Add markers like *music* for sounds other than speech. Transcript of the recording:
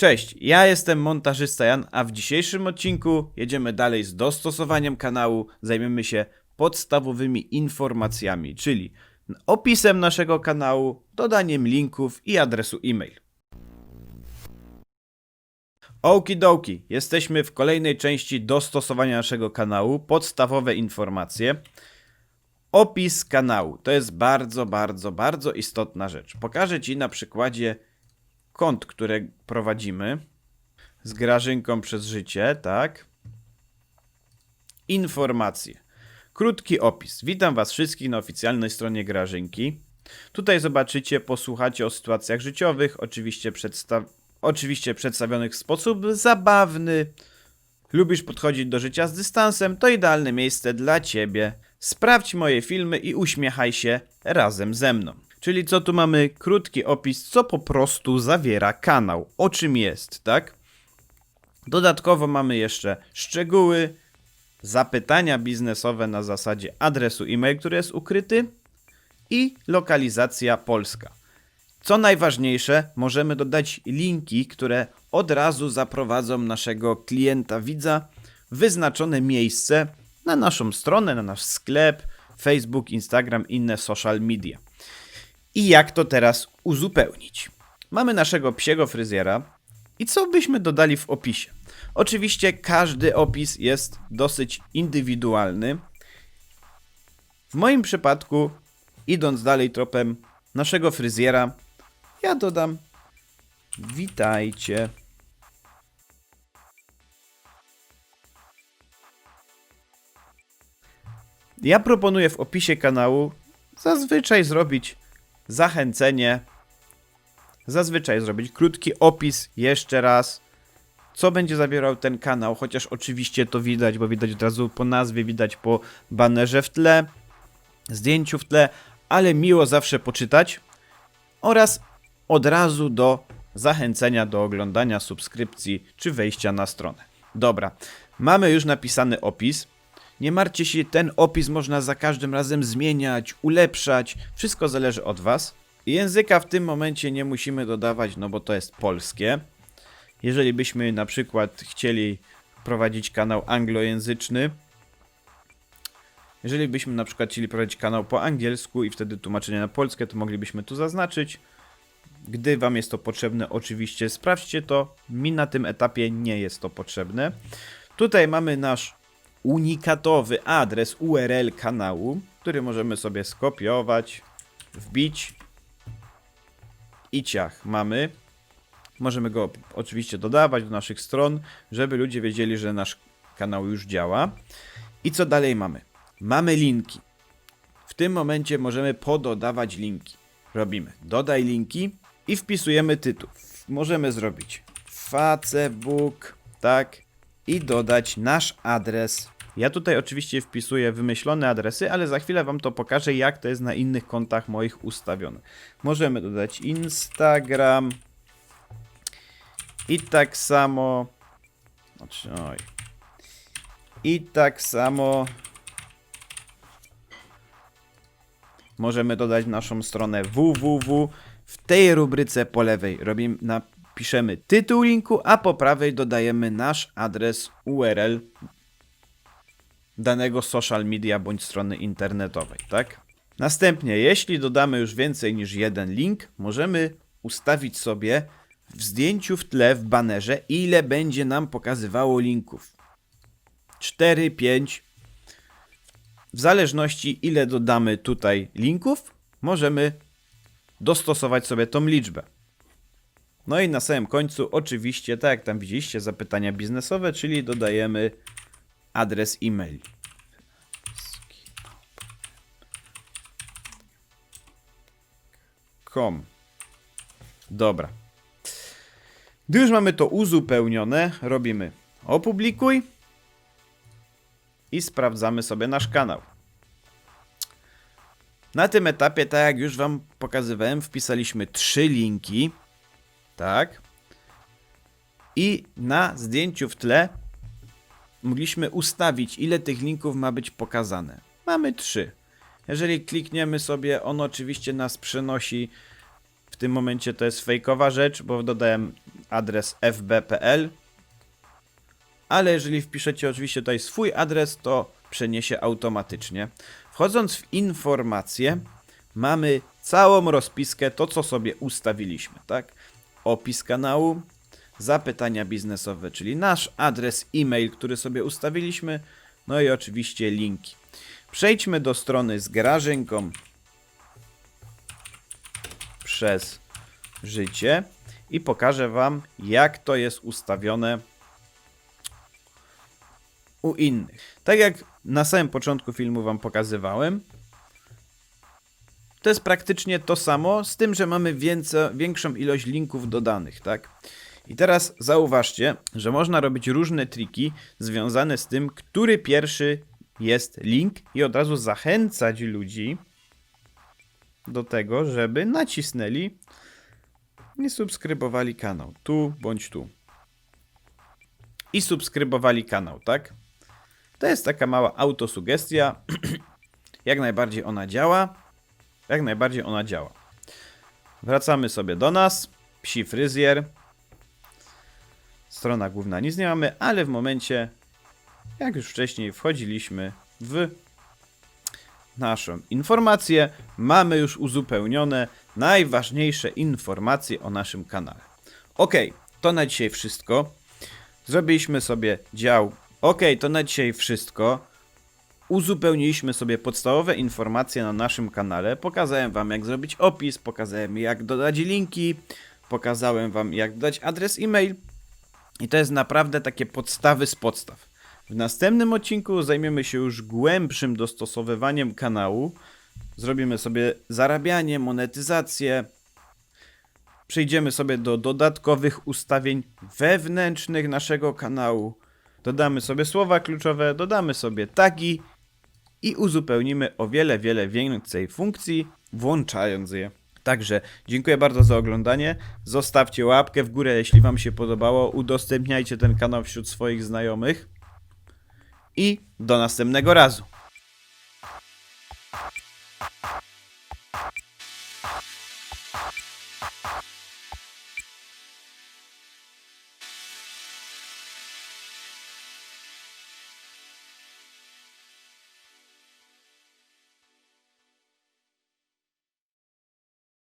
Cześć, ja jestem montażysta Jan, a w dzisiejszym odcinku jedziemy dalej z dostosowaniem kanału. Zajmiemy się podstawowymi informacjami, czyli opisem naszego kanału, dodaniem linków i adresu e-mail. Okidoki, jesteśmy w kolejnej części dostosowania naszego kanału. Podstawowe informacje. Opis kanału to jest bardzo, bardzo, bardzo istotna rzecz. Pokażę Ci na przykładzie kont, które prowadzimy z Grażynką przez życie, tak? Informacje. Krótki opis. Witam Was wszystkich na oficjalnej stronie Grażynki. Tutaj zobaczycie, posłuchacie o sytuacjach życiowych, oczywiście, przedsta- oczywiście przedstawionych w sposób zabawny. Lubisz podchodzić do życia z dystansem? To idealne miejsce dla Ciebie. Sprawdź moje filmy i uśmiechaj się razem ze mną. Czyli co tu mamy? Krótki opis, co po prostu zawiera kanał. O czym jest, tak? Dodatkowo mamy jeszcze szczegóły, zapytania biznesowe na zasadzie adresu e-mail, który jest ukryty i lokalizacja polska. Co najważniejsze, możemy dodać linki, które od razu zaprowadzą naszego klienta, widza w wyznaczone miejsce na naszą stronę, na nasz sklep, Facebook, Instagram, inne social media. I jak to teraz uzupełnić? Mamy naszego psiego fryzjera i co byśmy dodali w opisie? Oczywiście każdy opis jest dosyć indywidualny. W moim przypadku, idąc dalej tropem naszego fryzjera, ja dodam witajcie. Ja proponuję w opisie kanału zazwyczaj zrobić zachęcenie, zazwyczaj zrobić krótki opis jeszcze raz, co będzie zawierał ten kanał, chociaż oczywiście to widać, bo widać od razu po nazwie, widać po banerze w tle, zdjęciu w tle, ale miło zawsze poczytać oraz od razu do zachęcenia do oglądania, subskrypcji czy wejścia na stronę. Dobra, mamy już napisany opis. Nie martwcie się, ten opis można za każdym razem zmieniać, ulepszać. Wszystko zależy od Was. Języka w tym momencie nie musimy dodawać, no bo to jest polskie. Jeżeli byśmy na przykład chcieli prowadzić kanał anglojęzyczny, jeżeli byśmy na przykład chcieli prowadzić kanał po angielsku i wtedy tłumaczenie na polskie, to moglibyśmy tu zaznaczyć. Gdy Wam jest to potrzebne, oczywiście sprawdźcie to. Mi na tym etapie nie jest to potrzebne. Tutaj mamy nasz unikatowy adres URL kanału, który możemy sobie skopiować, wbić i ciach mamy. Możemy go oczywiście dodawać do naszych stron, żeby ludzie wiedzieli, że nasz kanał już działa. I co dalej mamy? Mamy linki. W tym momencie możemy pododawać linki. Robimy dodaj linki i wpisujemy tytuł. Możemy zrobić Facebook, tak, i dodać nasz adres. Ja tutaj oczywiście wpisuję wymyślone adresy, ale za chwilę Wam to pokażę, jak to jest na innych kontach moich ustawione. Możemy dodać Instagram i tak samo. Znaczy, oj. I tak samo możemy dodać naszą stronę www. W tej rubryce po lewej robimy, napiszemy tytuł linku, a po prawej dodajemy nasz adres URL danego social media bądź strony internetowej, tak? Następnie, jeśli dodamy już więcej niż jeden link, możemy ustawić sobie w zdjęciu w tle, w banerze, ile będzie nam pokazywało linków. 4, 5. W zależności ile dodamy tutaj linków, możemy dostosować sobie tą liczbę. No i na samym końcu, oczywiście, tak jak tam widzieliście, zapytania biznesowe, czyli dodajemy adres e-mail. Com. Dobra. Gdy już mamy to uzupełnione, robimy opublikuj i sprawdzamy sobie nasz kanał. Na tym etapie, tak jak już Wam pokazywałem, wpisaliśmy trzy linki. Tak. I na zdjęciu w tle mogliśmy ustawić, ile tych linków ma być pokazane. Mamy trzy. Jeżeli klikniemy sobie, on oczywiście nas przenosi. W tym momencie to jest fejkowa rzecz, bo dodałem adres fb.pl, ale jeżeli wpiszecie oczywiście tutaj swój adres, to przeniesie automatycznie. Wchodząc w informacje, mamy całą rozpiskę, to co sobie ustawiliśmy, tak? Opis kanału, zapytania biznesowe, czyli nasz adres e-mail, który sobie ustawiliśmy, no i oczywiście linki. Przejdźmy do strony z grażynką przez życie i pokażę Wam, jak to jest ustawione u innych. Tak jak na samym początku filmu Wam pokazywałem, to jest praktycznie to samo, z tym, że mamy więcej, większą ilość linków dodanych, tak? I teraz zauważcie, że można robić różne triki związane z tym, który pierwszy jest link i od razu zachęcać ludzi do tego, żeby nacisnęli i subskrybowali kanał. Tu bądź tu. I subskrybowali kanał, tak? To jest taka mała autosugestia. *clears throat* Jak najbardziej ona działa. Jak najbardziej ona działa. Wracamy sobie do nas. Psi fryzjer. Strona główna nic nie mamy, ale w momencie, jak już wcześniej wchodziliśmy w naszą informację, mamy już uzupełnione najważniejsze informacje o naszym kanale. Ok, to na dzisiaj wszystko. Zrobiliśmy sobie dział. Ok, to na dzisiaj wszystko. Uzupełniliśmy sobie podstawowe informacje na naszym kanale. Pokazałem Wam, jak zrobić opis, pokazałem, jak dodać linki, pokazałem Wam, jak dodać adres e-mail. I to jest naprawdę takie podstawy z podstaw. W następnym odcinku zajmiemy się już głębszym dostosowywaniem kanału. Zrobimy sobie zarabianie, monetyzację. Przejdziemy sobie do dodatkowych ustawień wewnętrznych naszego kanału. Dodamy sobie słowa kluczowe, dodamy sobie tagi i uzupełnimy o wiele, wiele więcej funkcji, włączając je. Także dziękuję bardzo za oglądanie. Zostawcie łapkę w górę, jeśli Wam się podobało. Udostępniajcie ten kanał wśród swoich znajomych. I do następnego razu. you